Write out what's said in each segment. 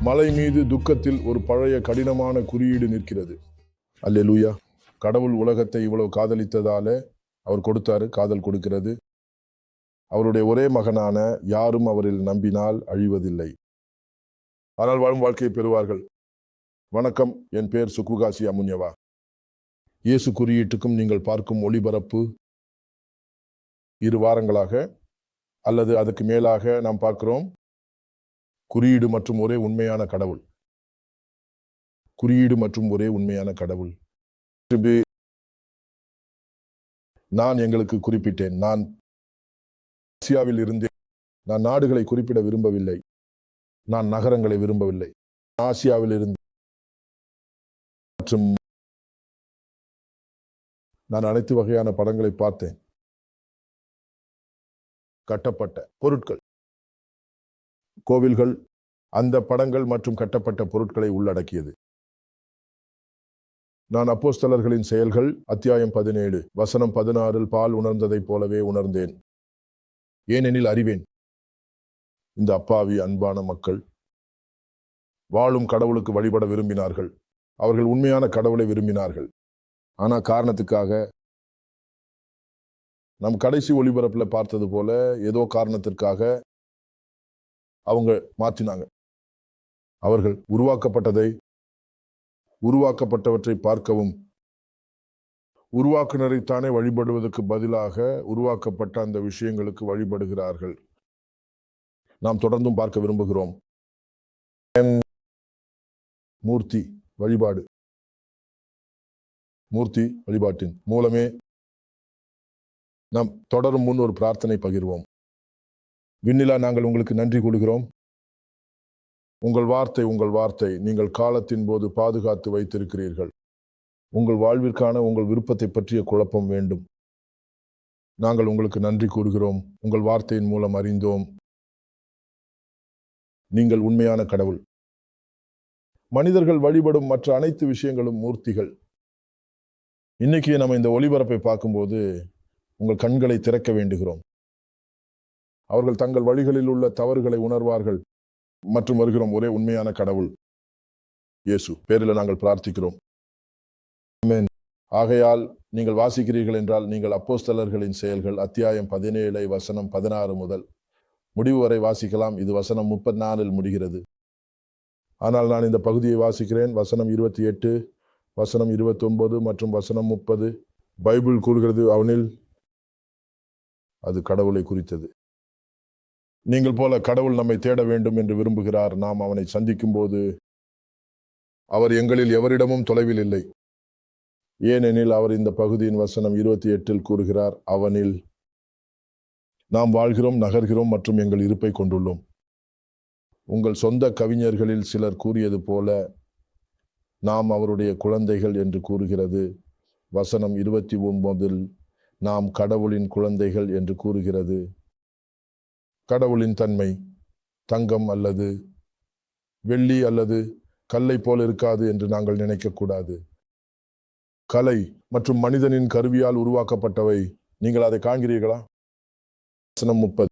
மலை மீது துக்கத்தில் ஒரு பழைய கடினமான குறியீடு நிற்கிறது. அல்லேலூயா. கடவுள் உலகத்தை இவ்வளவு காதலித்ததால அவர் கொடுத்தாரு காதல் கொடுக்கிறது. அவருடைய ஒரே மகனான யாரும் அவரில் நம்பினால் அழிவதில்லை. ஆனால் வாழும் வாழ்க்கையை பெறுவார்கள். வணக்கம் என் பேர் சுக்குகாசி அமுன்யவா. இயேசு குறியீட்டுக்கும் நீங்கள் பார்க்கும் ஒளிபரப்பு இரு வாரங்களாக அல்லது அதுக்கு மேலாக நாம் பார்க்கிறோம் குறியீடு மற்றும் ஒரே உண்மையான கடவுள். குறியீடு மற்றும் ஒரே உண்மையான கடவுள். திரும்பி நான் எங்களுக்கு குறிப்பிட்டேன். நான் ஆசியாவில் இருந்தேன் நான் நாடுகளை குறிப்பிட விரும்பவில்லை. நான் நகரங்களை விரும்பவில்லை. ஆசியாவில் இருந்து மற்றும் நான் அனைத்து வகையான படங்களை பார்த்தேன். கட்டப்பட்ட பொருட்கள். கோவில்கள் அந்த படங்கள் மற்றும் கட்டப்பட்ட பொருட்களை உள்ளடக்கியது. நான் அப்போஸ்தலர்களின் செயல்கள் அத்தியாயம் பதினேழு வசனம் பதினாறில் பால் உணர்ந்ததைப் போலவே உணர்ந்தேன். ஏனெனில் அறிவேன். இந்த அப்பாவி அன்பான மக்கள் வாழும் கடவுளுக்கு வழிபட விரும்பினார்கள். அவர்கள் உண்மையான கடவுளை விரும்பினார்கள். ஆனால் காரணத்துக்காக நம் கடைசி ஒளிபரப்பில் பார்த்தது போல ஏதோ காரணத்திற்காக அவங்க மாற்றினாங்க. அவர்கள் உருவாக்கப்பட்டதை உருவாக்கப்பட்டவற்றை பார்க்கவும் உருவாக்குனரைத்தானே வழிபடுவதற்கு பதிலாக உருவாக்கப்பட்ட அந்த விஷயங்களுக்கு வழிபடுகிறார்கள். நாம் தொடர்ந்தும் பார்க்க விரும்புகிறோம். மூர்த்தி வழிபாடு. மூர்த்தி வழிபாட்டின் மூலமே நாம் தொடரும் முன் ஒரு பிரார்த்தனை பகிர்வோம். விண்ணிலா நாங்கள் உங்களுக்கு நன்றி கொள்கிறோம் உங்கள் வார்த்தை உங்கள் வார்த்தை நீங்கள் காலத்தின் போது பாதுகாத்து வைத்திருக்கிறீர்கள். உங்கள் வாழ்விற்கான உங்கள் விருப்பத்தை பற்றிய குழப்பம் வேண்டும். நாங்கள் உங்களுக்கு நன்றி கூறுகிறோம். உங்கள் வார்த்தையின் மூலம் அறிந்தோம். நீங்கள் உண்மையான கடவுள். மனிதர்கள் வழிபடும் மற்ற அனைத்து விஷயங்களும் மூர்த்திகள். இன்னைக்கு நம்ம இந்த ஒளிபரப்பை பார்க்கும்போது உங்கள் கண்களை திறக்க வேண்டுகிறோம். அவர்கள் தங்கள் வழிகளில் உள்ள தவறுகளை உணர்வார்கள். மற்றும் வருகிறோம் ஒரே உண்மையான கடவுள். இயேசு பேரில் நாங்கள் பிரார்த்திக்கிறோம். ஆகையால் நீங்கள் வாசிக்கிறீர்கள் என்றால் நீங்கள் அப்போஸ்தலர்களின் செயல்கள் அத்தியாயம் பதினேழை வசனம் பதினாறு முதல் முடிவு வரை வாசிக்கலாம். இது வசனம் முப்பத்தி நாலில் முடிகிறது. ஆனால் நான் இந்த பகுதியை வாசிக்கிறேன். வசனம் இருபத்தி எட்டு வசனம் இருபத்தி ஒன்பது மற்றும் வசனம் முப்பது. பைபிள் கூறுகிறது அவனில் அது கடவுளை குறித்தது. நீங்கள் போல கடவுள் நம்மை தேட வேண்டும் என்று விரும்புகிறார். நாம் அவனை சந்திக்கும் போது அவர் எங்களில் எவரிடமும் தொலைவில் இல்லை. ஏனெனில் அவர் இந்த பகுதியின் வசனம் இருபத்தி எட்டில் கூறுகிறார். அவனில் நாம் வாழ்கிறோம் நகர்கிறோம் மற்றும் எங்கள் இருப்பை கொண்டுள்ளோம். உங்கள் சொந்த கவிஞர்களில் சிலர் கூறியது போல நாம் அவருடைய குழந்தைகள் என்று கூறுகிறது. வசனம் இருபத்தி ஒன்பதில் நாம் கடவுளின் குழந்தைகள் என்று கூறுகிறது. கடவுளின் தன்மை தங்கம் அல்லது வெள்ளி அல்லது கல்லை போல் இருக்காது என்று நாங்கள் நினைக்கக்கூடாது கலை மற்றும் மனிதனின் கருவியால் உருவாக்கப்பட்டவை. நீங்கள் அதை காண்கிறீர்களா? வசனம் முப்பது.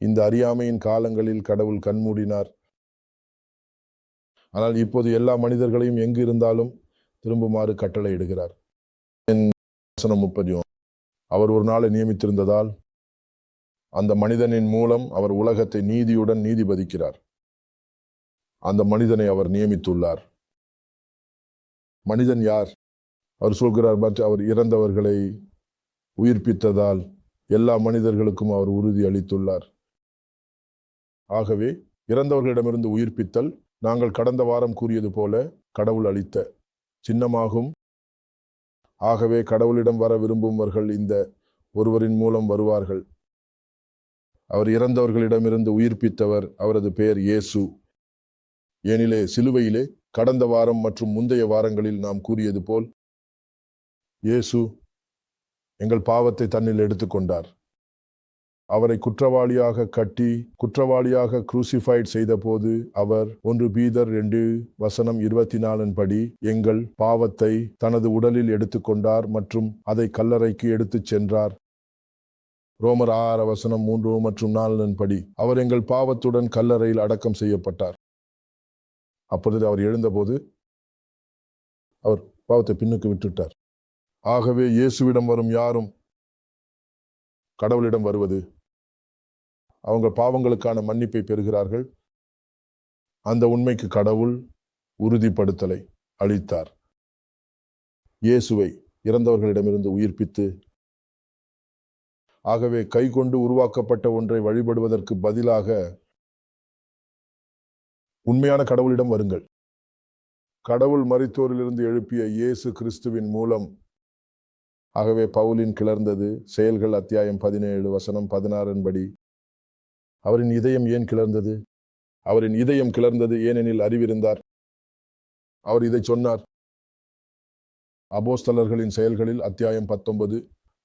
இந்த அறியாமையின் காலங்களில் கடவுள் கண்மூடினார். ஆனால் இப்போது எல்லா மனிதர்களையும் எங்கு இருந்தாலும் திரும்புமாறு கட்டளையிடுகிறார். இடுகிறார் வசனம் முப்பது. அவர் ஒரு நாளை நியமித்திருந்ததால் அந்த மனிதனின் மூலம் அவர் உலகத்தை நீதியுடன் நீதிபதிக்கிறார். அந்த மனிதனை அவர் நியமித்துள்ளார். மனிதன் யார்? அவர் சொல்கிறார் மற்ற அவர் இறந்தவர்களை உயிர்ப்பித்ததால் எல்லா மனிதர்களுக்கும் அவர் உறுதி அளித்துள்ளார். ஆகவே இறந்தவர்களிடமிருந்து உயிர்ப்பித்தல் நாங்கள் கடந்த வாரம் கூறியது போல கடவுள் அளித்த சின்னமாகும் ஆகவே கடவுளிடம் வர விரும்புபவர்கள் இந்த ஒருவரின் மூலம் வருவார்கள். அவர் இறந்தவர்களிடமிருந்து உயிர்ப்பித்தவர் அவரது பெயர் இயேசு. எனிலே சிலுவையிலே கடந்த வாரம் மற்றும் முந்தைய வாரங்களில் நாம் கூறியது போல் இயேசு எங்கள் பாவத்தை தன்னில் எடுத்துக்கொண்டார். அவரை குற்றவாளியாக கட்டி குற்றவாளியாக குரூசிஃபைட் செய்தபோது அவர் ஒன்று பீதர் ரெண்டு வசனம் இருபத்தி நாலின் படி எங்கள் பாவத்தை தனது உடலில் எடுத்துக்கொண்டார் மற்றும் அதை கல்லறைக்கு எடுத்துச் சென்றார். ரோமர் ஆறு வசனம் மூன்று மற்றும் நாலின் படி அவர் எங்கள் பாவத்துடன் கல்லறையில் அடக்கம் செய்யப்பட்டார். அப்பொழுது அவர் எழுந்தபோது அவர் பாவத்தை பின்னுக்கு விட்டுட்டார் ஆகவே இயேசுவிடம் வரும் யாரும் கடவுளிடம் வருவது அவங்க பாவங்களுக்கான மன்னிப்பை பெறுகிறார்கள். அந்த உண்மைக்கு கடவுள் உறுதிப்படுத்தலை அளித்தார். இயேசுவை இறந்தவர்களிடமிருந்து உயிர்ப்பித்து ஆகவே கை கொண்டு உருவாக்கப்பட்ட ஒன்றை வழிபடுவதற்கு பதிலாக உண்மையான கடவுளிடம் வருங்கள். கடவுள் மறித்தோரிலிருந்து எழுப்பிய இயேசு கிறிஸ்துவின் மூலம் ஆகவே பவுலின் கிளர்ந்தது செயல்கள் அத்தியாயம் பதினேழு வசனம் பதினாறின் படி அவரின் இதயம் ஏன் கிளர்ந்தது? அவரின் இதயம் கிளர்ந்தது ஏனெனில் அறிவிருந்தார். அவர் இதை சொன்னார். அபோஸ்தலர்களின் செயல்களில் அத்தியாயம் பத்தொன்பது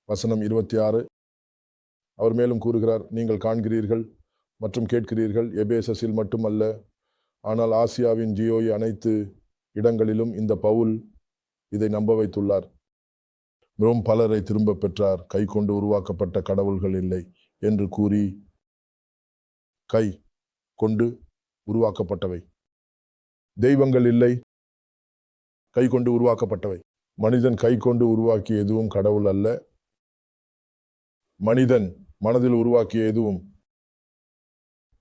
வசனம் இருபத்தி ஆறு அவர் மேலும் கூறுகிறார் நீங்கள் காண்கிறீர்கள் மற்றும் கேட்கிறீர்கள் எபேசஸில் மட்டுமல்ல. ஆனால் ஆசியாவின் ஜியோய் அனைத்து இடங்களிலும் இந்த பவுல் இதை நம்ப வைத்துள்ளார். மிகவும் பலரை திரும்ப பெற்றார். கை கொண்டு உருவாக்கப்பட்ட கடவுள்கள் இல்லை என்று கூறி கை கொண்டு உருவாக்கப்பட்டவை. தெய்வங்கள் இல்லை. கை கொண்டு உருவாக்கப்பட்டவை. மனிதன் கை கொண்டு உருவாக்கிய எதுவும் கடவுள் அல்ல. மனிதன் மனதில் உருவாக்கிய எதுவும்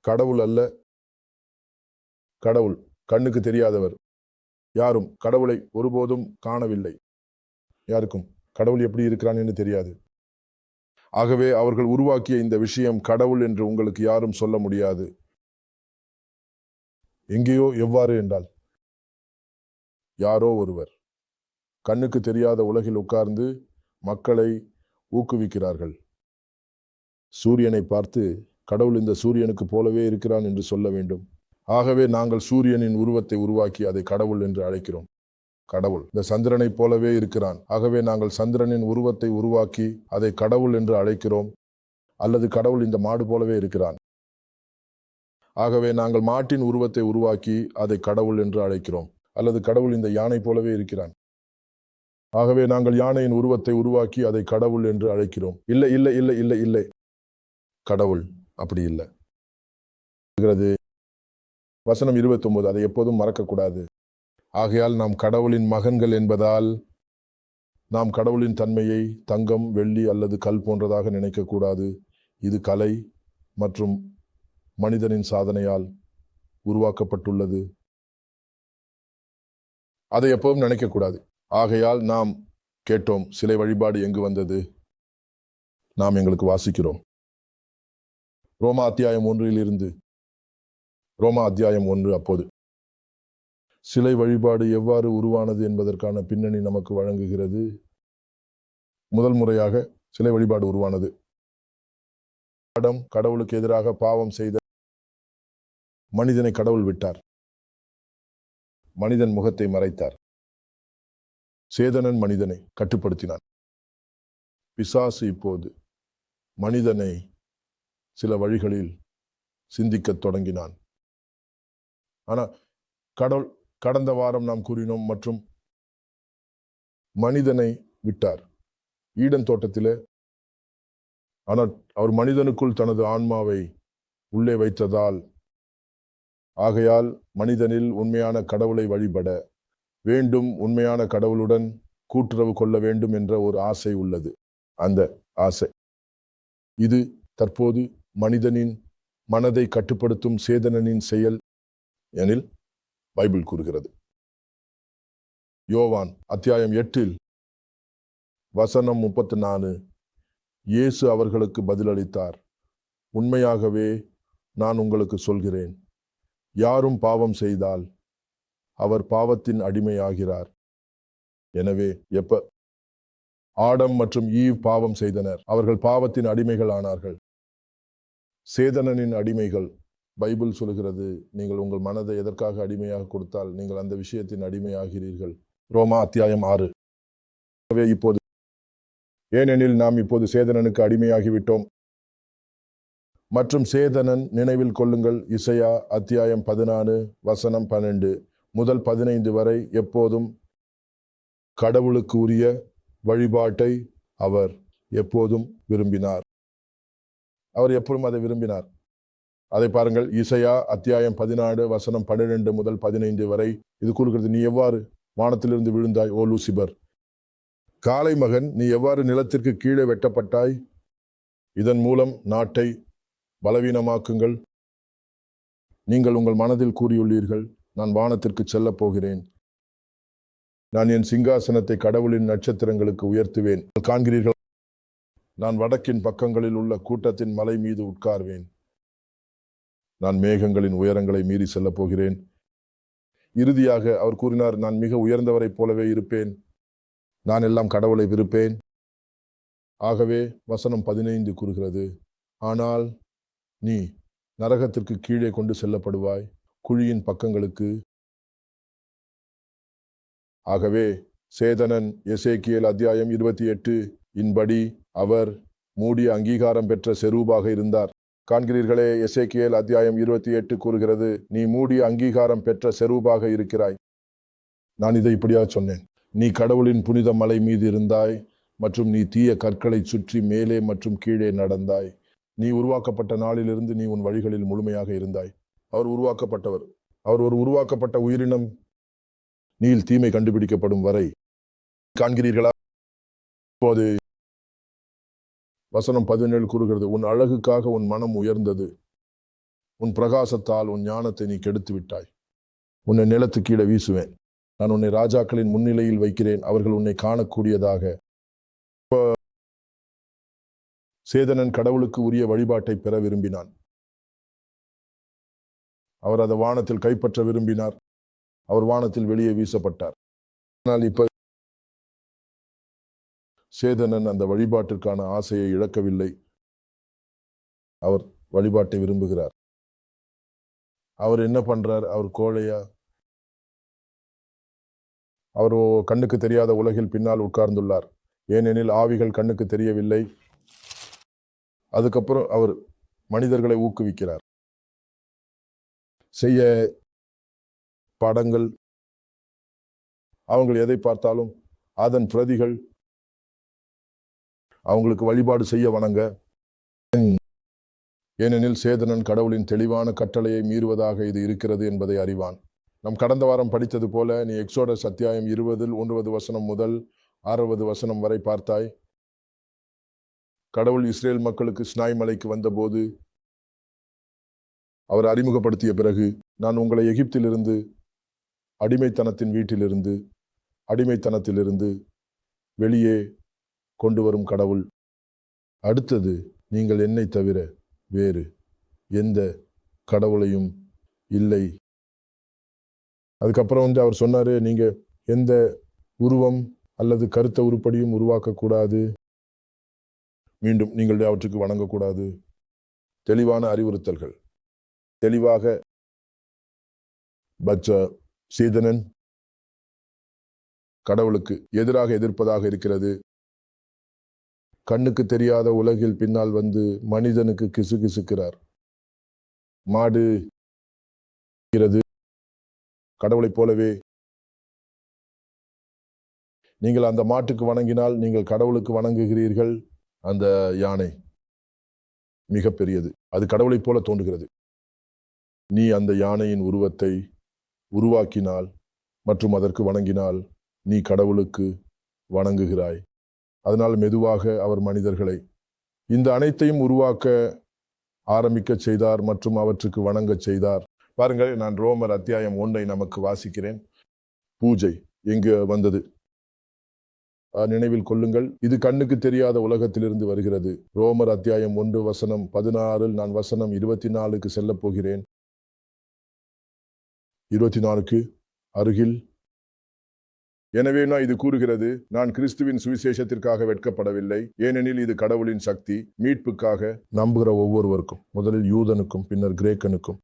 கடவுள் அல்ல. கடவுள் கண்ணுக்கு தெரியாதவர். யாரும் கடவுளை ஒருபோதும் காணவில்லை. யாருக்கும்? கடவுள் எப்படி இருக்கிறான் என்று தெரியாது. ஆகவே அவர்கள் உருவாக்கிய இந்த விஷயம் கடவுள் என்று உங்களுக்கு யாரும் சொல்ல முடியாது. எங்கேயோ எவ்வாறு என்றால் யாரோ ஒருவர் கண்ணுக்கு தெரியாத உலகில் உட்கார்ந்து மக்களை ஊக்குவிக்கிறார்கள். சூரியனை பார்த்து கடவுள் இந்த சூரியனுக்கு போலவே இருக்கிறான் என்று சொல்ல வேண்டும். ஆகவே நாங்கள் சூரியனின் உருவத்தை உருவாக்கி அதை கடவுள் என்று அழைக்கிறோம். கடவுள். இந்த சந்திரனைப் போலவே இருக்கிறான். ஆகவே நாங்கள் சந்திரனின் உருவத்தை உருவாக்கி அதை கடவுள் என்று அழைக்கிறோம். அல்லது கடவுள் இந்த மாடு போலவே இருக்கிறான். ஆகவே நாங்கள் மாட்டின் உருவத்தை உருவாக்கி அதை கடவுள் என்று அழைக்கிறோம். அல்லது கடவுள் இந்த யானை போலவே இருக்கிறான். ஆகவே நாங்கள் யானையின் உருவத்தை உருவாக்கி அதை கடவுள் என்று அழைக்கிறோம். இல்லை இல்லை இல்லை இல்லை இல்லை. கடவுள் அப்படி இல்லை. இருக்கிறது வசனம் இருபத்தொன்பது அதை எப்போதும் மறக்கக்கூடாது. ஆகையால் நாம் கடவுளின் மகன்கள் என்பதால் நாம் கடவுளின் தன்மையை தங்கம் வெள்ளி அல்லது கல் போன்றதாக நினைக்கக்கூடாது. இது கலை மற்றும் மனிதனின் சாதனையால் உருவாக்கப்பட்டுள்ளது. அதை எப்பவும் நினைக்கக்கூடாது. ஆகையால் நாம் கேட்டோம் சிலை வழிபாடு எங்கு வந்தது? நாம் எங்களுக்கு வாசிக்கிறோம். ரோமா அத்தியாயம் ஒன்றில் இருந்து ரோமா அத்தியாயம் ஒன்று அப்போது. சிலை வழிபாடு எவ்வாறு உருவானது என்பதற்கான பின்னணி நமக்கு வழங்குகிறது. முதல் முறையாக சிலை வழிபாடு உருவானது. படம் கடவுளுக்கு எதிராக பாவம் செய்த மனிதனை கடவுள் விட்டார். மனிதன் முகத்தை மறைத்தார். சேதனன் மனிதனை கட்டுப்படுத்தினான். பிசாசு இப்போது மனிதனை சில வழிகளில் சிந்திக்கத் தொடங்கினான். ஆனால் கடவுள் கடந்த வாரம் நாம் கூறினோம் மற்றும் மனிதனை விட்டார். ஈடன் தோட்டத்திலே ஆனால் அவர் மனிதனுக்குள் தனது ஆன்மாவை உள்ளே வைத்ததால் ஆகையால் மனிதனில் உண்மையான கடவுளை வழிபட வேண்டும் உண்மையான கடவுளுடன் கூட்டுறவு கொள்ள வேண்டும் என்ற ஒரு ஆசை உள்ளது. அந்த ஆசை. இது தற்போது மனிதனின் மனதை கட்டுப்படுத்தும் சேதனனின் செயல் எனில் பைபிள் கூறுகிறது. யோவான் அத்தியாயம் எட்டில் வசனம் முப்பத்தி நாலு இயேசு அவர்களுக்கு பதிலளித்தார் உண்மையாகவே நான் உங்களுக்கு சொல்கிறேன் யாரும் பாவம் செய்தால் அவர் பாவத்தின் அடிமையாகிறார். எனவே எப்ப? ஆடம் மற்றும் ஈவ் பாவம் செய்தனர் அவர்கள் பாவத்தின் அடிமைகள் ஆனார்கள் சேதனனின் அடிமைகள் பைபிள் சொல்கிறது நீங்கள் உங்கள் மனதை எதற்காக அடிமையாக கொடுத்தால் நீங்கள் அந்த விஷயத்தின் அடிமையாகிறீர்கள். ரோமா அத்தியாயம் ஆறு. ஆகவே இப்போது ஏனெனில் நாம் இப்போது சேதனனுக்கு அடிமையாகிவிட்டோம். மற்றும் சேதனன் நினைவில் கொள்ளுங்கள் இசையா அத்தியாயம் பதினாறு வசனம் பன்னெண்டு. முதல் பதினைந்து வரை எப்போதும் கடவுளுக்கு உரிய வழிபாட்டை அவர் எப்போதும் விரும்பினார். அவர் எப்பொழுதும் அதை விரும்பினார். அதை பாருங்கள் இசையா அத்தியாயம் பதினாறு வசனம் பன்னிரெண்டு முதல் பதினைந்து வரை இது கூறுகிறது நீ எவ்வாறு வானத்திலிருந்து விழுந்தாய் ஓ லூசிபர்? காலை மகன் நீ எவ்வாறு நிலத்திற்கு கீழே வெட்டப்பட்டாய்? இதன் மூலம் நாட்டை பலவீனமாக்குங்கள். நீங்கள் உங்கள் மனதில் கூறியுள்ளீர்கள் நான் வானத்திற்கு செல்லப் போகிறேன். நான் என் சிங்காசனத்தை கடவுளின் நட்சத்திரங்களுக்கு உயர்த்துவேன். காண்கிறீர்கள் நான் வடக்கின் பக்கங்களில் உள்ள கூட்டத்தின் மலை மீது உட்கார்வேன். நான் மேகங்களின் உயரங்களை மீறி செல்லப் போகிறேன். இறுதியாக அவர் கூறினார் நான் மிக உயர்ந்தவரைப் போலவே இருப்பேன். நான் எல்லாம் கடவுளை விருப்பேன். ஆகவே வசனம் பதினைந்து கூறுகிறது ஆனால் நீ நரகத்திற்கு கீழே கொண்டு செல்லப்படுவாய் குழியின் பக்கங்களுக்கு. ஆகவே சேதனன் எசேக்கியல் அத்தியாயம் இருபத்தி எட்டு இன்படி அவர் மூடிய அங்கீகாரம் பெற்ற செரூபாக இருந்தார். காண்கிறீர்களே எசேக்கியல் அத்தியாயம் இருபத்தி எட்டு கூறுகிறது நீ மூடிய அங்கீகாரம் பெற்ற செரூபாக இருக்கிறாய். நான் இதை இப்படியாக சொன்னேன். நீ கடவுளின் புனித மலை மீது இருந்தாய் மற்றும் நீ தீய கற்களை சுற்றி மேலே மற்றும் கீழே நடந்தாய். நீ உருவாக்கப்பட்ட நாளிலிருந்து நீ உன் வழிகளில் முழுமையாக இருந்தாய். அவர் உருவாக்கப்பட்டவர். அவர் ஒரு உருவாக்கப்பட்ட உயிரினம். நீல் தீமை கண்டுபிடிக்கப்படும் வரை. காண்கிறீர்களா? இப்போது வசனம் பதினேழு கூறுகிறது உன் அழகுக்காக உன் மனம் உயர்ந்தது. உன் பிரகாசத்தால் உன் ஞானத்தை நீ கெடுத்து விட்டாய் உன்னை நிலத்து கீழே வீசுவேன். நான் உன்னை ராஜாக்களின் முன்னிலையில் வைக்கிறேன். அவர்கள் உன்னை காணக்கூடியதாக. சேதனன் கடவுளுக்கு உரிய வழிபாட்டை பெற விரும்பினான். அவர் அதை வானத்தில் கைப்பற்ற விரும்பினார். அவர் வானத்தில் வெளியே வீசப்பட்டார். ஆனால் இப்ப சேதனன் அந்த வழிபாட்டிற்கான ஆசையை இழக்கவில்லை. அவர் வழிபாட்டை விரும்புகிறார். அவர் என்ன பண்றார்? அவர் கோழையா? அவர் கண்ணுக்கு தெரியாத உலகில் பின்னால் உட்கார்ந்துள்ளார். ஏனெனில் ஆவிகள் கண்ணுக்கு தெரியவில்லை. அதுக்கப்புறம் அவர் மனிதர்களை ஊக்குவிக்கிறார். செய்ய படங்கள். அவங்க எதை பார்த்தாலும் அதன் பிரதிகள் அவங்களுக்கு வழிபாடு செய்ய வணங்க. ஏனெனில் சேதனன் கடவுளின் தெளிவான கட்டளையை மீறுவதாக இது இருக்கிறது என்பதை அறிவான். நம் கடந்த வாரம் படித்தது போல நீ எக்ஸோடஸ் அத்தியாயம் இருபதில் ஒன்பது வசனம் முதல் ஆறாவது வசனம் வரை பார்த்தாய். கடவுள் இஸ்ரேல் மக்களுக்கு ஸ்னாய் மலைக்கு வந்தபோது அவர் அறிமுகப்படுத்திய பிறகு நான் உங்களை எகிப்திலிருந்து அடிமைத்தனத்தின் வீட்டிலிருந்து அடிமைத்தனத்திலிருந்து வெளியே கொண்டு வரும் கடவுள். அடுத்தது நீங்கள் என்னை தவிர வேறு எந்த கடவுளையும் இல்லை. அதுக்கப்புறம் வந்து அவர் சொன்னார் நீங்கள் எந்த உருவம் அல்லது கருத்த உருப்படியும் உருவாக்கக்கூடாது. மீண்டும் நீங்கள் அவற்றுக்கு வணங்கக்கூடாது. தெளிவான அறிவுறுத்தல்கள். தெளிவாக பச்ச சீதனன் கடவுளுக்கு எதிராக எதிர்ப்பதாக இருக்கிறது. கண்ணுக்கு தெரியாத உலகில் பின்னால் வந்து மனிதனுக்கு கிசுகிசுக்கிறார். மாடு இருக்கிறது. கடவுளைப் போலவே. நீங்கள் அந்த மாட்டுக்கு வணங்கினால் நீங்கள் கடவுளுக்கு வணங்குகிறீர்கள். அந்த யானை மிக பெரியது அது கடவுளைப் போல தோன்றுகிறது. நீ அந்த யானையின் உருவத்தை உருவாக்கினால் மற்றும் அதற்கு வணங்கினால் நீ கடவுளுக்கு வணங்குகிறாய். அதனால் மெதுவாக அவர் மனிதர்களை இந்த அனைத்தையும் உருவாக்க ஆரம்பிக்கச் செய்தார் மற்றும் அவற்றுக்கு வணங்கச் செய்தார். பாருங்கள் நான் ரோமர் அத்தியாயம் ஒன்றை நமக்கு வாசிக்கிறேன். பூஜை எங்கு வந்தது? நினைவில் கொள்ளுங்கள். இது கண்ணுக்கு தெரியாத உலகத்திலிருந்து வருகிறது. ரோமர் அத்தியாயம் ஒன்று வசனம் பதினாறில் நான் வசனம் இருபத்தி நாலுக்கு செல்லப் போகிறேன். இருபத்தி நாலுக்கு அருகில் எனவே நான் இது கூறுகிறது நான் கிறிஸ்துவின் சுவிசேஷத்திற்காக வெட்கப்படவில்லை ஏனெனில் இது கடவுளின் சக்தி மீட்புக்காக நம்புகிற ஒவ்வொருவருக்கும் முதலில் யூதனுக்கும் பின்னர் கிரேக்கனுக்கும்.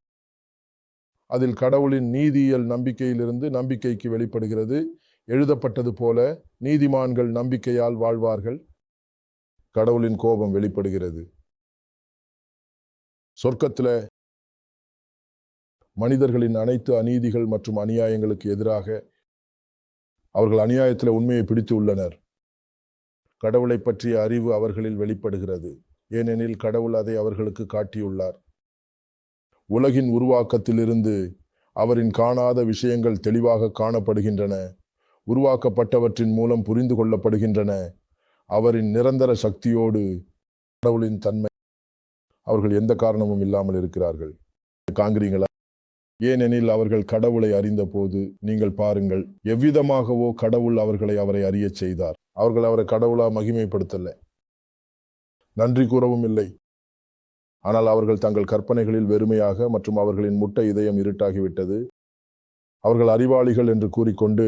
அதில் கடவுளின் நீதியியல் நம்பிக்கையிலிருந்து நம்பிக்கைக்கு வெளிப்படுகிறது எழுதப்பட்டது போல நீதிமான்கள் நம்பிக்கையால் வாழ்வார்கள் கடவுளின் கோபம் வெளிப்படுகிறது. சொர்க்கத்தில் மனிதர்களின் அனைத்து அநீதிகள் மற்றும் அநியாயங்களுக்கு எதிராக அவர்கள் அநியாயத்தில் உண்மையை பிடித்து உள்ளனர். கடவுளை பற்றிய அறிவு அவர்களில் வெளிப்படுகிறது. ஏனெனில் கடவுள் அதை அவர்களுக்கு காட்டியுள்ளார். உலகின் உருவாக்கத்திலிருந்து அவரின் காணாத விஷயங்கள் தெளிவாக காணப்படுகின்றன. உருவாக்கப்பட்டவற்றின் மூலம் புரிந்து கொள்ளப்படுகின்றன. அவரின் நிரந்தர சக்தியோடு கடவுளின் தன்மை. அவர்கள் எந்த காரணமும் இல்லாமல் இருக்கிறார்கள். காண்கிறீங்களா ஏனெனில் அவர்கள் கடவுளை அறிந்தபோது நீங்கள் பாருங்கள் எவ்விதமாகவோ கடவுள் அவர்களை அவரை அறியச் செய்தார். அவர்கள் அவரை கடவுளா மகிமைப்படுத்தல. நன்றி கூறவும் இல்லை. ஆனால் அவர்கள் தங்கள் கற்பனைகளில் வெறுமையாக மற்றும் அவர்களின் முட்டை இதயம் இருட்டாகிவிட்டது. அவர்கள் அறிவாளிகள் என்று கூறிக்கொண்டு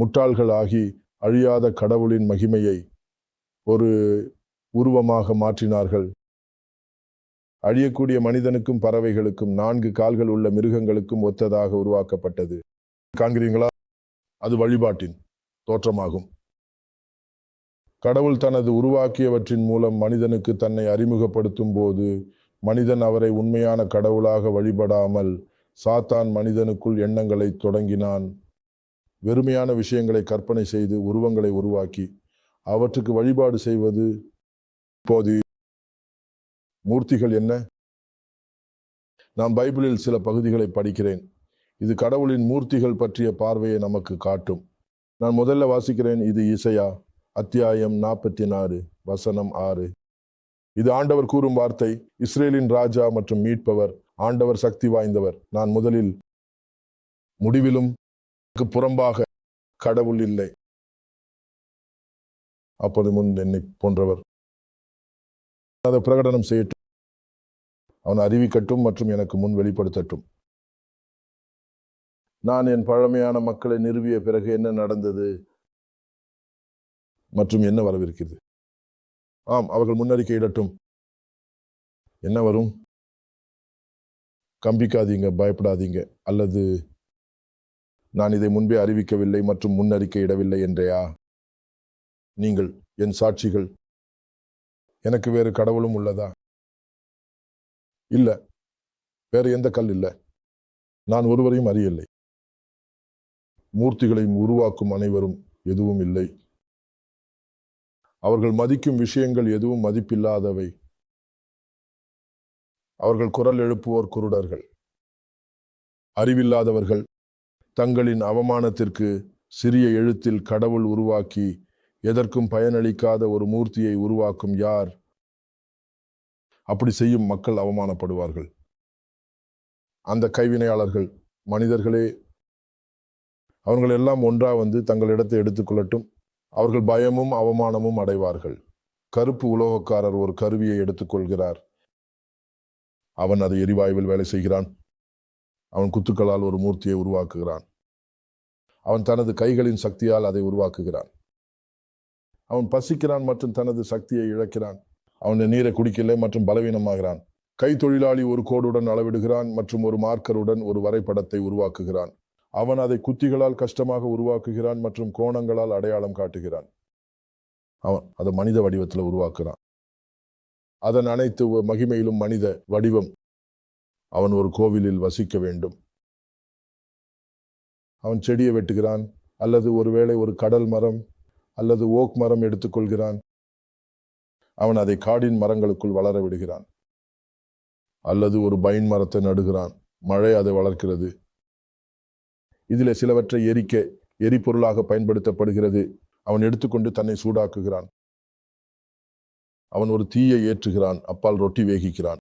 முட்டாள்கள் ஆகி அழியாத கடவுளின் மகிமையை ஒரு உருவமாக மாற்றினார்கள். அழியக்கூடிய மனிதனுக்கும் பறவைகளுக்கும் நான்கு கால்கள் உள்ள மிருகங்களுக்கும் ஒத்ததாக உருவாக்கப்பட்டது. காண்கிறீங்களா அது வழிபாட்டின் தோற்றமாகும். கடவுள் தனது உருவாக்கியவற்றின் மூலம் மனிதனுக்கு தன்னை அறிமுகப்படுத்தும் போது மனிதன் அவரை உண்மையான கடவுளாக வழிபடாமல் சாத்தான் மனிதனுக்குள் எண்ணங்களை தொடங்கினான். வெறுமையான விஷயங்களை கற்பனை செய்து உருவங்களை உருவாக்கி அவற்றுக்கு வழிபாடு செய்வது இப்போது மூர்த்திகள் என்ன? நான் பைபிளில் சில பகுதிகளை படிக்கிறேன். இது கடவுளின் மூர்த்திகள் பற்றிய பார்வையை நமக்கு காட்டும். நான் முதல்ல வாசிக்கிறேன் இது இசையா? அத்தியாயம் நாற்பத்தி நாலு வசனம் ஆறு. இது ஆண்டவர் கூறும் வார்த்தை இஸ்ரேலின் ராஜா மற்றும் மீட்பவர் ஆண்டவர் சக்தி வாய்ந்தவர். நான் முதலில் முடிவிலும் புறம்பாக கடவுள் இல்லை. அப்போது முன் என்னை போன்றவர். அதை பிரகடனம் செய்யட்டும். அவன் அறிவிக்கட்டும் மற்றும் எனக்கு முன் வெளிப்படுத்தட்டும். நான் என் பழமையான மக்களை நிறுவிய பிறகு என்ன நடந்தது? மற்றும் என்ன வரவிருக்கிறது? ஆம் அவர்கள் முன்னறிக்கையிடட்டும் என்ன வரும்? கம்பிக்காதீங்க பயப்படாதீங்க. அல்லது நான் இதை முன்பே அறிவிக்கவில்லை மற்றும் முன்னறிக்கையிடவில்லை என்றையா? நீங்கள் என் சாட்சிகள் எனக்கு வேறு கடவுளும் உள்ளதா? இல்ல. வேறு எந்த கல் இல்லை. நான் ஒருவரையும் அறியவில்லை. மூர்த்திகளையும் உருவாக்கும் அனைவரும் எதுவும் இல்லை. அவர்கள் மதிக்கும் விஷயங்கள் எதுவும் மதிப்பில்லாதவை. அவர்கள் குரல் எழுப்புவோர் குருடர்கள். அறிவில்லாதவர்கள் தங்களின் அவமானத்திற்கு சிறிய எழுத்தில் கடவுள் உருவாக்கி எதற்கும் பயனளிக்காத ஒரு மூர்த்தியை உருவாக்கும் யார்? அப்படி செய்யும் மக்கள் அவமானப்படுவார்கள். அந்த கைவினையாளர்கள் மனிதர்களே அவர்கள் எல்லாம் ஒன்றாக வந்து தங்களிடத்தை எடுத்துக்கொள்ளட்டும் அவர்கள் பயமும் அவமானமும் அடைவார்கள். கருப்பு உலோகக்காரர் ஒரு கருவியை எடுத்துக்கொள்கிறார் அவன் அதை எரிவாயுவில் வேலை செய்கிறான். அவன் குத்துக்களால் ஒரு மூர்த்தியை உருவாக்குகிறான். அவன் தனது கைகளின் சக்தியால் அதை உருவாக்குகிறான். அவன் பசிக்கிறான் மற்றும் தனது சக்தியை இழக்கிறான். அவன் நீரை குடிக்கலை மற்றும் பலவீனமாகிறான். கைத்தொழிலாளி ஒரு கோடுடன் அளவிடுகிறான் மற்றும் ஒரு மார்க்கருடன் ஒரு வரைபடத்தை உருவாக்குகிறான். அவன் அதை குத்திகளால் கஷ்டமாக உருவாக்குகிறான் மற்றும் கோணங்களால் அடையாளம் காட்டுகிறான். அவன் அதை மனித வடிவத்தில் உருவாக்குறான். அதன் அனைத்து மகிமையிலும் மனித வடிவம். அவன் ஒரு கோவிலில் வசிக்க வேண்டும். அவன் செடியை வெட்டுகிறான் அல்லது ஒருவேளை ஒரு கடல் மரம் அல்லது ஓக் மரம் எடுத்துக்கொள்கிறான். அவன் அதை காடின் மரங்களுக்குள் வளர விடுகிறான். அல்லது ஒரு பைன் மரத்தை நடுகிறான். மழை அதை வளர்க்கிறது. இதில் சிலவற்றை எரிக்க எரிபொருளாக பயன்படுத்தப்படுகிறது. அவன் எடுத்துக்கொண்டு தன்னை சூடாக்குகிறான். அவன் ஒரு தீயை ஏற்றுகிறான். அப்பால் ரொட்டி வேகிக்கிறான்.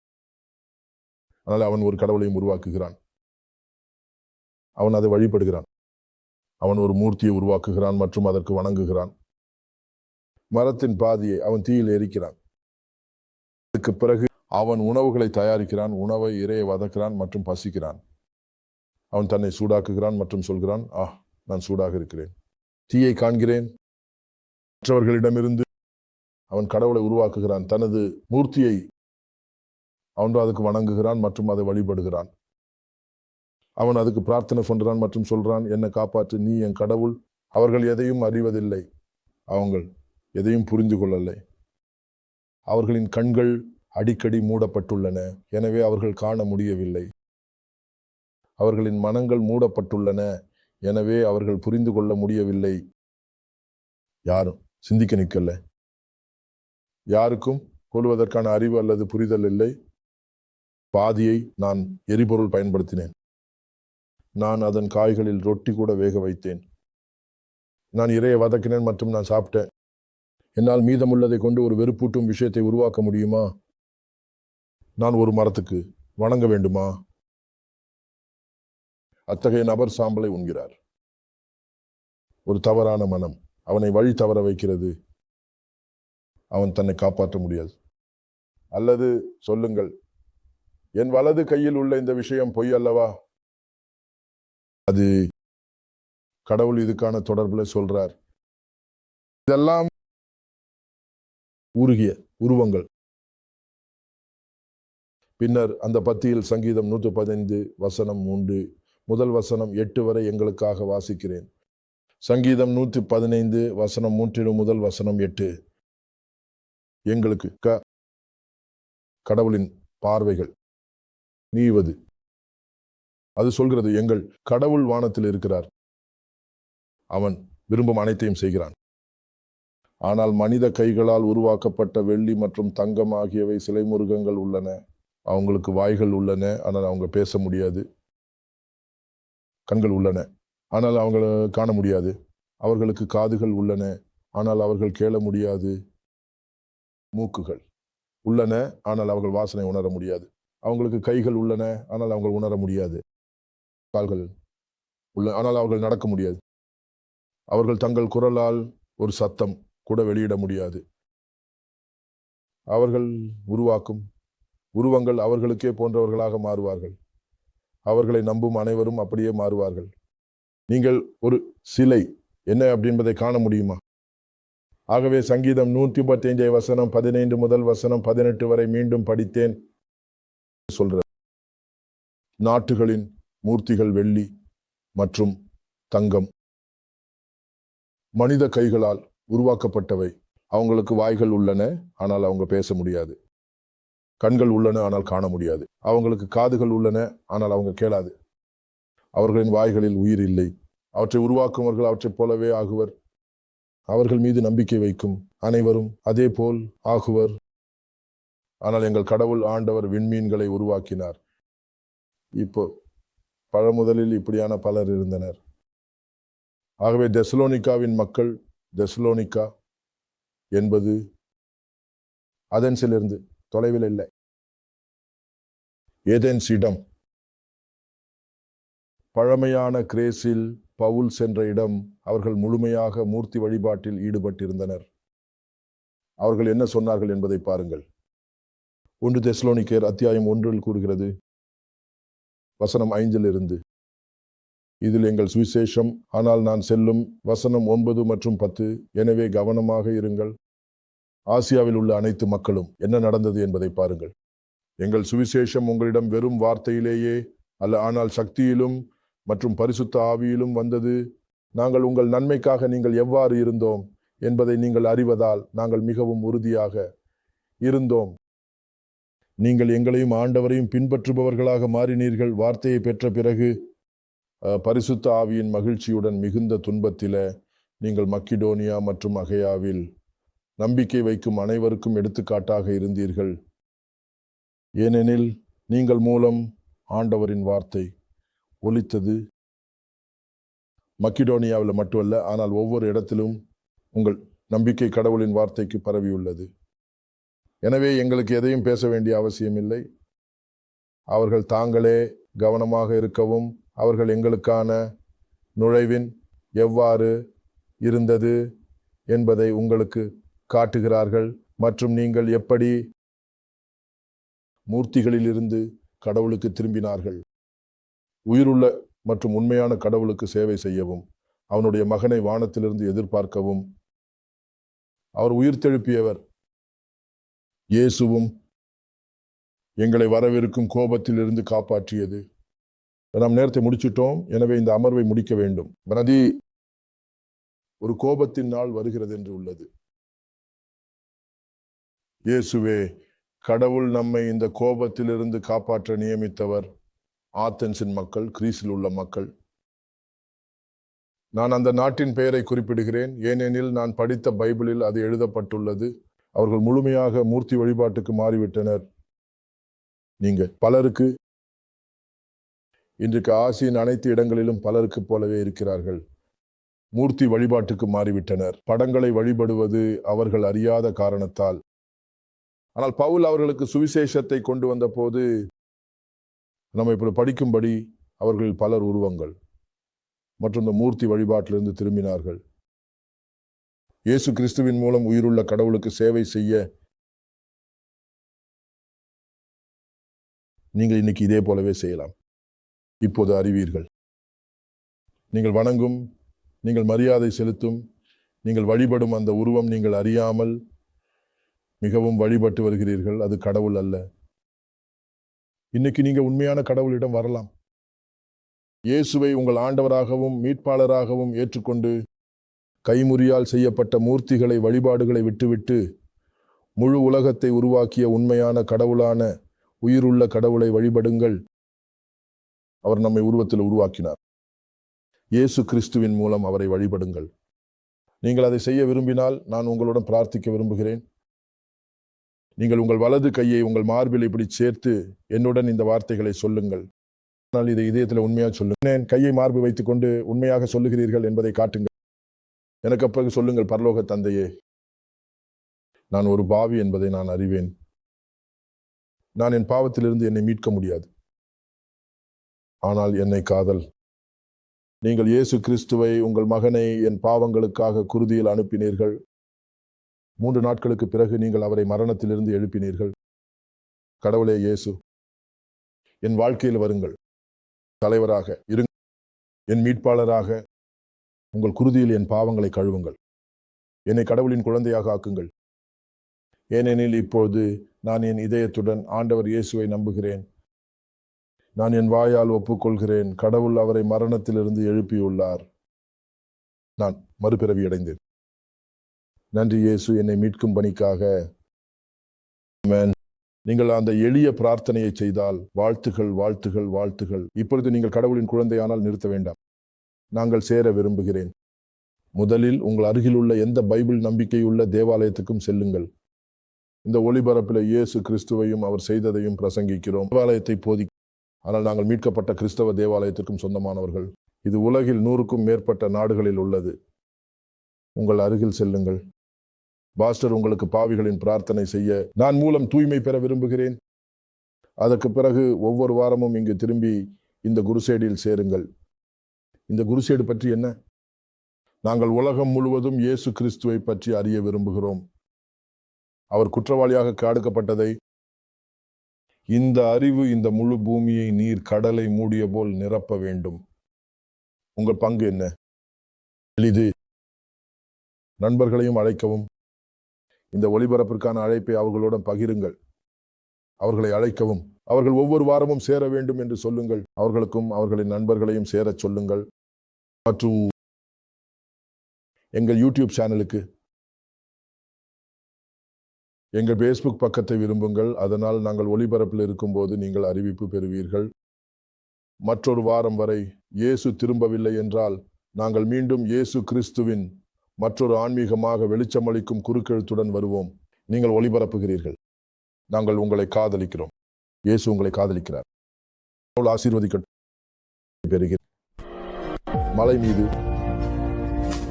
அதனால் அவன் ஒரு கடவுளையும் உருவாக்குகிறான். அவன் அதை வழிபடுகிறான். அவன் ஒரு மூர்த்தியை உருவாக்குகிறான் மற்றும் அதற்கு வணங்குகிறான். மரத்தின் பாதியை அவன் தீயில் எரிக்கிறான். அதுக்கு பிறகு அவன் உணவுகளை தயாரிக்கிறான் உணவை இறையை வதக்கிறான் மற்றும் பசிக்கிறான். அவன் தன்னை சூடாக்குகிறான் மற்றும் சொல்கிறான் ஆ நான் சூடாக இருக்கிறேன். தீயை காண்கிறேன். மற்றவர்களிடமிருந்து அவன் கடவுளை உருவாக்குகிறான். தனது மூர்த்தியை அவன் அதுக்கு வணங்குகிறான் மற்றும் அதை வழிபடுகிறான். அவன் அதுக்கு பிரார்த்தனை சொல்கிறான் மற்றும் சொல்கிறான் என்னை காப்பாற்று நீ என் கடவுள். அவர்கள் எதையும் அறிவதில்லை. அவங்கள் எதையும் புரிந்து கொள்ளலை. அவர்களின் கண்கள் அடிக்கடி மூடப்பட்டுள்ளன. எனவே அவர்கள் காண முடியவில்லை. அவர்களின் மனங்கள் மூடப்பட்டுள்ளன. எனவே அவர்கள் புரிந்து கொள்ள முடியவில்லை. யாரும் சிந்திக்க நிற்கல. யாருக்கும் கொள்வதற்கான அறிவு அல்லது புரிதல் இல்லை. பாதியை நான் எரிபொருள் பயன்படுத்தினேன். நான் அதன் காய்களில் ரொட்டி கூட வேக வைத்தேன். நான் இறையை வதக்கினேன் மற்றும் நான் சாப்பிட்டேன். என்னால் மீதமுள்ளதை கொண்டு ஒரு வெறுப்பூட்டும் விஷயத்தை உருவாக்க முடியுமா? நான் ஒரு மரத்துக்கு வணங்க வேண்டுமா? அத்தகைய நபர் சாம்பலை உண்கிறார். ஒரு தவறான மனம். அவனை வழி தவற வைக்கிறது. அவன் தன்னை காப்பாற்ற முடியாது. அல்லது சொல்லுங்கள் என் வலது கையில் உள்ள இந்த விஷயம் பொய் அல்லவா? அது கடவுள் இதுக்கான தொடர்புல சொல்றார். இதெல்லாம் உருகிய உருவங்கள். பின்னர் அந்த பத்தியில் சங்கீதம் நூற்று பதினைந்து வசனம் மூன்று முதல் வசனம் எட்டு வரை எங்களுக்காக வாசிக்கிறேன். சங்கீதம் நூற்றி பதினைந்து வசனம் மூன்றிலும் முதல் வசனம் எட்டு. எங்களுக்கு க கடவுளின் பார்வைகள் நீவது அது சொல்கிறது எங்கள் கடவுள் வானத்தில் இருக்கிறார். அவன் விரும்பும் அனைத்தையும் செய்கிறான். ஆனால் மனித கைகளால் உருவாக்கப்பட்ட வெள்ளி மற்றும் தங்கம் ஆகியவை சிலை முருகங்கள் உள்ளன. அவங்களுக்கு வாய்கள் உள்ளன. ஆனால் அவங்க பேச முடியாது. கண்கள் உள்ளன. ஆனால் அவங்கள காண முடியாது. அவர்களுக்கு காதுகள் உள்ளன. ஆனால் அவர்கள் கேள முடியாது. மூக்குகள் உள்ளன. ஆனால் அவர்கள் வாசனை உணர முடியாது. அவங்களுக்கு கைகள் உள்ளன. ஆனால் அவங்கள் உணர முடியாது. கால்கள் உள்ள ஆனால் அவர்கள் நடக்க முடியாது. அவர்கள் தங்கள் குரலால் ஒரு சத்தம். கூட வெளியிட முடியாது. அவர்கள் உருவாக்கும் உருவங்கள் அவர்களுக்கே போன்றவர்களாக மாறுவார்கள். அவர்களை நம்பும் அனைவரும் அப்படியே மாறுவார்கள். நீங்கள் ஒரு சிலை என்ன அப்படின்பதை காண முடியுமா? ஆகவே சங்கீதம் நூற்றி முப்பத்தி வசனம் பதினைந்து முதல் வசனம் பதினெட்டு வரை மீண்டும் படித்தேன். சொல்ற நாட்டுகளின் மூர்த்திகள் வெள்ளி மற்றும் தங்கம். மனித கைகளால் உருவாக்கப்பட்டவை. அவங்களுக்கு வாய்கள் உள்ளன ஆனால் அவங்க பேச முடியாது. கண்கள் உள்ளன ஆனால் காண முடியாது. அவங்களுக்கு காதுகள் உள்ளன ஆனால் அவங்க கேளாது. அவர்களின் வாய்களில் உயிர் இல்லை. அவற்றை உருவாக்குமவர்கள் அவற்றைப் போலவே ஆகுவர். அவர்கள் மீது நம்பிக்கை வைக்கும் அனைவரும் அதே போல் ஆகுவர். ஆனால் எங்கள் கடவுள் ஆண்டவர் விண்மீன்களை உருவாக்கினார். இப்போ பழமுதலில் இப்படியான பலர் இருந்தனர். ஆகவே தெசலோனிக்காவின் மக்கள் தெசலோனிக்கா என்பது அதென்ஸிலிருந்து தொலைவில் இல்லை. ஏதென்ஸ் இடம் பழமையான கிரேஸில் பவுல் சென்ற இடம் அவர்கள் முழுமையாக மூர்த்தி வழிபாட்டில் ஈடுபட்டிருந்தனர். அவர்கள் என்ன சொன்னார்கள் என்பதை பாருங்கள். ஒன்று தெஸ்லோனிக்கேர் அத்தியாயம் ஒன்றில் கூறுகிறது. வசனம் ஐந்திலிருந்து இதில் எங்கள் சுவிசேஷம். ஆனால் நான் செல்லும் வசனம் ஒன்பது மற்றும் பத்து. எனவே கவனமாக இருங்கள். ஆசியாவில் உள்ள அனைத்து மக்களும் என்ன நடந்தது என்பதை பாருங்கள். எங்கள் சுவிசேஷம் உங்களிடம் வெறும் வார்த்தையிலேயே அல்ல ஆனால் சக்தியிலும் மற்றும் பரிசுத்த ஆவியிலும் வந்தது. நாங்கள் உங்கள் நன்மைக்காக நீங்கள் எவ்வாறு இருந்தோம் என்பதை நீங்கள் அறிவதால் நாங்கள் மிகவும் உறுதியாக இருந்தோம். நீங்கள் எங்களையும் ஆண்டவரையும் பின்பற்றுபவர்களாக மாறினீர்கள். வார்த்தையை பெற்ற பிறகு பரிசுத்த ஆவியின் மகிழ்ச்சியுடன் மிகுந்த துன்பத்தில் நீங்கள் மக்கிடோனியா மற்றும் அகையாவில் நம்பிக்கை வைக்கும் அனைவருக்கும் எடுத்துக்காட்டாக இருந்தீர்கள். ஏனெனில் நீங்கள் மூலம் ஆண்டவரின் வார்த்தை ஒலித்தது. மக்கிடோனியாவில் மட்டுமல்ல ஆனால் ஒவ்வொரு இடத்திலும் உங்கள் நம்பிக்கை கடவுளின் வார்த்தைக்கு பரவியுள்ளது. எனவே எங்களுக்கு எதையும் பேச வேண்டிய அவசியமில்லை. அவர்கள் தாங்களே கவனமாக இருக்கவும் அவர்கள் எங்களுக்கான நுழைவின் எவ்வாறு இருந்தது என்பதை உங்களுக்கு காட்டுகிறார்கள். மற்றும் நீங்கள் எப்படி மூர்த்திகளிலிருந்து கடவுளுக்கு திரும்பினார்கள். உயிருள்ள மற்றும் உண்மையான கடவுளுக்கு சேவை செய்யவும் அவனுடைய மகனை வானத்திலிருந்து எதிர்பார்க்கவும். அவர் உயிர் தெழுப்பியவர். இயேசுவும் எங்களை வரவிருக்கும் கோபத்திலிருந்து காப்பாற்றியது. நாம் நேரத்தை முடிச்சிட்டோம். எனவே இந்த அமர்வை முடிக்க வேண்டும். பிரதி ஒரு கோபத்தின் நாள் வருகிறது என்று உள்ளது. இயேசுவே கடவுள் நம்மை இந்த கோபத்திலிருந்து காப்பாற்ற நியமித்தவர். ஆத்தன்ஸின் மக்கள் கிரீஸில் உள்ள மக்கள். நான் அந்த நாட்டின் பெயரை குறிப்பிடுகிறேன். ஏனெனில் நான் படித்த பைபிளில் அது எழுதப்பட்டுள்ளது. அவர்கள் முழுமையாக மூர்த்தி வழிபாட்டுக்கு மாறிவிட்டனர். நீங்கள் பலருக்கு இன்றைக்கு ஆசியின் அனைத்து இடங்களிலும் பலருக்கு போலவே இருக்கிறார்கள். மூர்த்தி வழிபாட்டுக்கு மாறிவிட்டனர். படங்களை வழிபடுவது அவர்கள் அறியாத காரணத்தால். ஆனால் பவுல் அவர்களுக்கு சுவிசேஷத்தை கொண்டு வந்த போது நம்ம இப்படி படிக்கும்படி அவர்கள் பலர் உருவங்கள். மற்றும் இந்த மூர்த்தி வழிபாட்டிலிருந்து திரும்பினார்கள். இயேசு கிறிஸ்துவின் மூலம் உயிருள்ள கடவுளுக்கு சேவை செய்ய நீங்கள் இன்னைக்கு இதே போலவே செய்யலாம். இப்போது அறிவீர்கள். நீங்கள் வணங்கும் நீங்கள் மரியாதை செலுத்தும் நீங்கள் வழிபடும் அந்த உருவம் நீங்கள் அறியாமல் மிகவும் வழிபட்டு வருகிறீர்கள். அது கடவுள் அல்ல. இன்னைக்கு நீங்கள் உண்மையான கடவுளிடம் வரலாம். இயேசுவை உங்கள் ஆண்டவராகவும் மீட்பாளராகவும் ஏற்றுக்கொண்டு கைமுறியால் செய்யப்பட்ட மூர்த்திகளை வழிபாடுகளை விட்டுவிட்டு முழு உலகத்தை உருவாக்கிய உண்மையான கடவுளான உயிருள்ள கடவுளை வழிபடுங்கள். அவர் நம்மை உருவத்தில் உருவாக்கினார். இயேசு கிறிஸ்துவின் மூலம் அவரை வழிபடுங்கள். நீங்கள் அதை செய்ய விரும்பினால் நான் உங்களுடன் பிரார்த்திக்க விரும்புகிறேன். நீங்கள் உங்கள் வலது கையை உங்கள் மார்பில் இப்படி சேர்த்து என்னுடன் இந்த வார்த்தைகளை சொல்லுங்கள். ஆனால் இதை இதயத்தில் உண்மையாக சொல்லுங்கள். கையை மார்பு வைத்துக்கொண்டு உண்மையாக சொல்லுகிறீர்கள் என்பதை காட்டுங்கள். எனக்கு பிறகு சொல்லுங்கள் பரலோக தந்தையே. நான் ஒரு பாவி என்பதை நான் அறிவேன். நான் என் பாவத்திலிருந்து என்னை மீட்க முடியாது. ஆனால் என்னை காதல். நீங்கள் இயேசு கிறிஸ்துவை உங்கள் மகனை என் பாவங்களுக்காக குருதியில் அனுப்பினீர்கள். மூன்று நாட்களுக்கு பிறகு நீங்கள் அவரை மரணத்திலிருந்து எழுப்பினீர்கள். கடவுளே இயேசு என் வாழ்க்கையில் வருங்கள். தலைவராக இருங்க என் மீட்பாளராக உங்கள் குருதியில் என் பாவங்களை கழுவுங்கள். என்னை கடவுளின் குழந்தையாக ஆக்குங்கள். ஏனெனில் இப்போது நான் என் இதயத்துடன் ஆண்டவர் இயேசுவை நம்புகிறேன். நான் என் வாயால் ஒப்புக்கொள்கிறேன். கடவுள் அவரை மரணத்திலிருந்து எழுப்பியுள்ளார். நான் மறுபிறவி அடைந்தேன். நன்றி இயேசு என்னை மீட்கும் பணிக்காக. நீங்கள் அந்த எளிய பிரார்த்தனையை செய்தால் வாழ்த்துகள் வாழ்த்துகள் வாழ்த்துகள். இப்பொழுது நீங்கள் கடவுளின் குழந்தையானால் நிறுத்த வேண்டாம். நாங்கள் சேர விரும்புகிறேன். முதலில் உங்கள் அருகிலுள்ள எந்த பைபிள் நம்பிக்கையுள்ள தேவாலயத்துக்கும் செல்லுங்கள். இந்த ஒளிபரப்பில் இயேசு கிறிஸ்துவையும் அவர் செய்ததையும் பிரசங்கிக்கிறோம். தேவாலயத்தை போதி ஆனால் நாங்கள் மீட்கப்பட்ட கிறிஸ்தவ தேவாலயத்திற்கும் சொந்தமானவர்கள். இது உலகில் நூறுக்கும் மேற்பட்ட நாடுகளில் உள்ளது. உங்கள் அருகில் செல்லுங்கள். பாஸ்டர் உங்களுக்கு பாவிகளின் பிரார்த்தனை செய்ய நான் மூலம் தூய்மை பெற விரும்புகிறேன். அதற்கு பிறகு ஒவ்வொரு வாரமும் இங்கு திரும்பி இந்த குருசேடில் சேருங்கள். இந்த குருசேடு பற்றி என்ன? நாங்கள் உலகம் முழுவதும் இயேசு கிறிஸ்துவை பற்றி அறிய விரும்புகிறோம். அவர் குற்றவாளியாக காடுக்கப்பட்டதை இந்த அறிவு இந்த முழு பூமியை நீர் கடலை மூடிய போல் நிரப்ப வேண்டும். உங்கள் பங்கு என்ன? எளிது. நண்பர்களையும் அழைக்கவும். இந்த ஒளிபரப்பிற்கான அழைப்பை அவர்களுடன் பகிருங்கள். அவர்களை அழைக்கவும். அவர்கள் ஒவ்வொரு வாரமும் சேர வேண்டும் என்று சொல்லுங்கள். அவர்களுக்கும் அவர்களின் நண்பர்களையும் சேரச் சொல்லுங்கள். மற்றும் எங்கள் யூடியூப் சேனலுக்கு எங்கள் ஃபேஸ்புக் பக்கத்தை விரும்புங்கள். அதனால் நாங்கள் ஒளிபரப்பில் இருக்கும்போது நீங்கள் அறிவிப்பு பெறுவீர்கள். மற்றொரு வாரம் வரை இயேசு திரும்பவில்லை என்றால் நாங்கள் மீண்டும் இயேசு கிறிஸ்துவின் மற்றொரு ஆன்மீகமாக வெளிச்சமளிக்கும் குறுக்கெழுத்துடன் வருவோம். நீங்கள் ஒளிபரப்புகிறீர்கள். நாங்கள் உங்களை காதலிக்கிறோம். இயேசு உங்களை காதலிக்கிறார். கடவுள் ஆசீர்வதிக்கட்டும். பெறுகிறேன். மலை மீது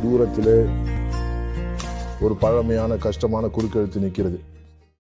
தூரத்திலே ஒரு பழமையான கஷ்டமான குறுக்கெழுத்து நிற்கிறது.